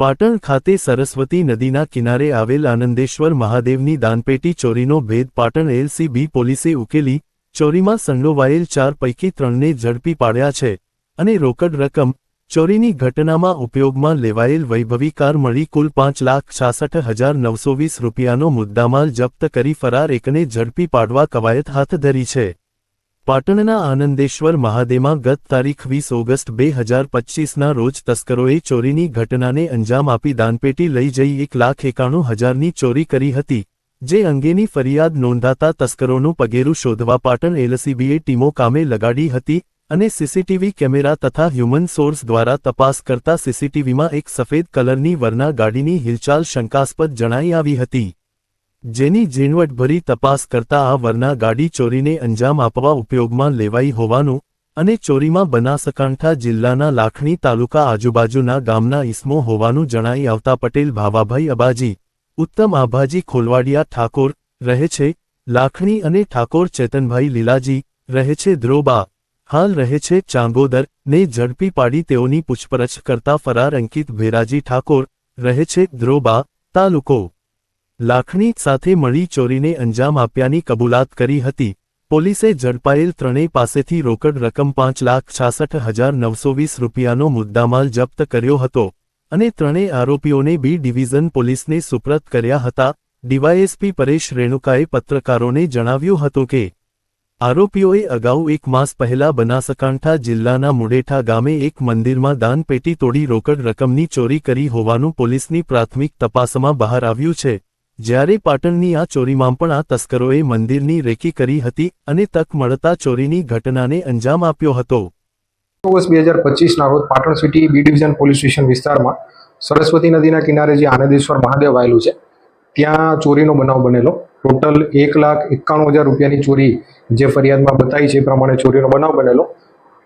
પાટણ ખાતે સરસ્વતી નદીના કિનારે આવેલ આનંદેશ્વર મહાદેવની દાનપેટી ચોરીનો ભેદ પાટણ એલસીબી પોલીસે ઉકેલી, ચોરીમાં સંડોવાયેલ ચાર પૈકી ત્રણને ઝડપી પાડ્યા છે અને રોકડ રકમ ચોરીની ઘટનામાં ઉપયોગમાં લેવાયેલ વૈભવી કાર મળી કુલ પાંચ લાખ છાસઠ હજાર નવસો વીસ રૂપિયાનો મુદ્દામાલ જપ્ત કરી ફરાર એકને ઝડપી પાડવા કવાયત હાથ ધરી છે. પાટણના આનંદેશ્વર મહાદેમાં ગત તારીખ વીસ ઓગસ્ટ બે હજાર પચ્ચીસના રોજ તસ્કરોએ ચોરીની ઘટનાને અંજામ આપી દાનપેટી લઈ જઈ એક લાખ એકાણું હજારની ચોરી કરી હતી, જે અંગેની ફરિયાદ નોંધાતા તસ્કરોનું પગેરું શોધવા પાટણ એલસીબીએ ટીમો કામે લગાડી હતી અને સીસીટીવી કેમેરા તથા હ્યુમન સોર્સ દ્વારા તપાસ કરતા સીસીટીવીમાં એક સફેદ કલરની વરના ગાડીની હિલચાલ શંકાસ્પદ જણાઈ આવી હતી. જેની ઝીણવટભરી તપાસ કરતા આ વરના ગાડી ચોરીને અંજામ આપવા ઉપયોગમાં લેવાઈ હોવાનું અને ચોરીમાં બનાસકાંઠા જિલ્લાના લાખણી તાલુકા આજુબાજુના ગામના ઇસમો હોવાનું જણાઈ આવતા પટેલ, ભાવાભાઈ અબાજી, ઉત્તમ આભાજી ખોલવાડિયા, ઠાકોર રહે છે, લાખણી અને ઠાકોર ચેતનભાઈ લીલાજી રહે છે ધ્રોબા હાલ રહે છે, ચાંગોદર ને ઝડપી પાડી તેઓની પૂછપરછ કરતા ફરાર અંકિત ભેરાજી ઠાકોર રહે છે ધ્રોબા તાલુકો લાખણી સાથે મળી ચોરીને અંજામ આપ્યાની કબૂલાત કરી હતી. પોલીસે ઝડપાયેલ ત્રણેય પાસેથી રોકડ રકમ પાંચ લાખ છાસઠ હજાર નવસો વીસ રૂપિયાનો મુદ્દામાલ જપ્ત કર્યો હતો અને ત્રણેય આરોપીઓને બી ડિવિઝન પોલીસને સુપ્રત કર્યા હતા. ડીવાયએસપી પરેશ રેણુકાએ પત્રકારોને જણાવ્યું હતું કે, આરોપીઓએ અગાઉ એક માસ પહેલા બનાસકાંઠા જિલ્લાના મુડેઠા ગામે એક મંદિરમાં દાનપેટી તોડી રોકડ રકમની ચોરી કરી હોવાનું પોલીસની પ્રાથમિક તપાસમાં બહાર આવ્યું છે. જ્યારે પાટણની આ ચોરીમાં પણ આ તસ્કરોએ મંદિરની રેકી કરી હતી અને તક મળતા ચોરીની ઘટનાને અંજામ આપ્યો હતો. ઓગસ્ટ બે હજાર પચીસના રોજ Patan city B division police station વિસ્તારમાં સરસ્વતી નદીના કિનારે જે આનંદેશ્વર મહાદેવ આવેલું છે, ત્યાં ચોરીનો બનાવ બનેલો. ટોટલ એક લાખ એકાણું હજાર રૂપિયાની ચોરી જે ફરિયાદમાં બતાવી છે એ પ્રમાણે ચોરીનો બનાવ બનેલો.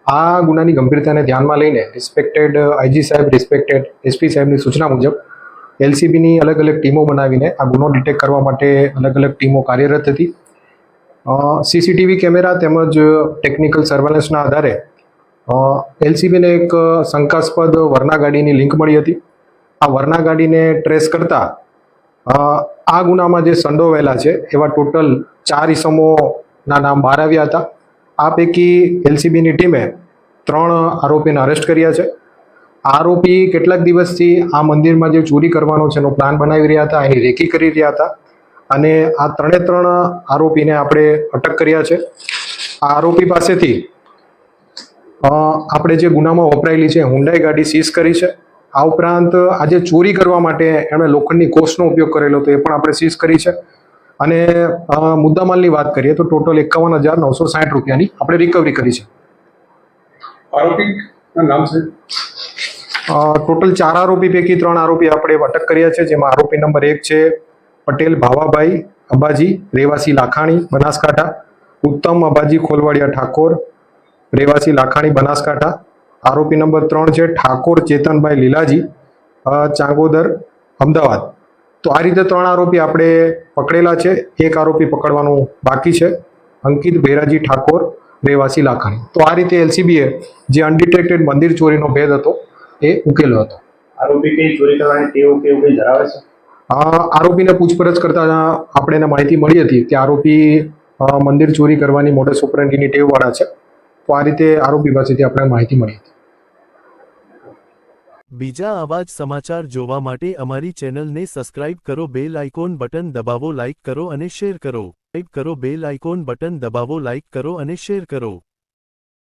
આ ગુનાની ગંભીરતાને ધ્યાનમાં લઈને રિસ્પેક્ટેડ આઈજી સાહેબ રિસ્પેક્ટેડ એસપી સાહેબની સૂચના મુજબ એલસીબીની અલગ અલગ ટીમો બનાવીને આ ગુનો ડિટેક્ટ કરવા માટે અલગ અલગ ટીમો કાર્યરત હતી. સીસીટીવી કેમેરા તેમજ ટેકનિકલ સર્વેલન્સના આધારે એલસીબીને એક શંકાસ્પદ વરના ગાડીની લિંક મળી હતી. આ વરના ગાડીને ટ્રેસ કરતા આ ગુનામાં જે સંડોવાયેલા છે, એવા ટોટલ ચાર ઇસમોના નામ બહાર આવ્યા હતા. આ પૈકી એલસીબીની ટીમે ત્રણ આરોપીને અરેસ્ટ કર્યા છે. આરોપી કેટલાક દિવસથી આ મંદિરમાં જે ચોરી કરવાનો છે એનો પ્લાન બનાવી રહ્યા હતા એની રેકી કરી રહ્યા હતા અને આ ત્રણે ત્રણ આરોપીને આપણે અટક કર્યા છે. આ આરોપી પાસેથી આપણે જે ગુનામાં વપરાયેલી છે હુંડાઈ ગાડી સીઝ કરી છે. આ ઉપરાંત આજે ચોરી કરવા માટે એમણે લોખંડની કોષનો ઉપયોગ કરેલો હતો, એ પણ આપણે સીઝ કરી છે. અને મુદ્દામાલની વાત કરીએ તો ટોટલ એકાવન હજાર નવસો સાઠ રૂપિયાની આપણે રિકવરી કરી છે. આરોપી નામ છે? ટોટલ ચાર આરોપી પૈકી ત્રણ આરોપી આપણે અટક કર્યા છે, જેમાં આરોપી નંબર એક છે પટેલ ભાવાભાઈ, અબાજી, રેવાસી લાખાણી, બનાસકાંઠા. ઉત્તમ અબાજી ખોલવાડિયા ઠાકોર, રેવાસી લાખાણી, બનાસકાંઠા. આરોપી નંબર ત્રણ છે ઠાકોર ચેતનભાઈ લીલાજી ચાંગોદર, અમદાવાદ. તો આ રીતે ત્રણ આરોપી આપણે પકડેલા છે, એક આરોપી પકડવાનું બાકી છે, અંકિત ભેરાજી ઠાકોર, રેવાસી લાખાણી. તો આ રીતે એલસીબીએ જે અનડિટેક્ટેડ મંદિર ચોરીનો ભેદ હતો એ ઉકેલો હતો. આરોપી કઈ ચોરી કરવાની ટેવ કે એવું કઈ ધરાવે છે? આરોપીને પૂછપરછ કરતા આપણે એને માહિતી મળી હતી કે આરોપી મંદિર ચોરી કરવાની મોટે ઓપરેન્ડીની ટેવવાળા છે. તો આ રીતે આરોપી પાસેથી આપણે માહિતી મળી હતી. બીજા આવા જ સમાચાર જોવા માટે અમારી ચેનલને સબસ્ક્રાઇબ કરો બેલ આઇકોન બટન દબાવો લાઇક કરો અને શેર કરો. ટાઈપ કરો બેલ આઇકોન બટન દબાવો લાઇક કરો અને શેર કરો.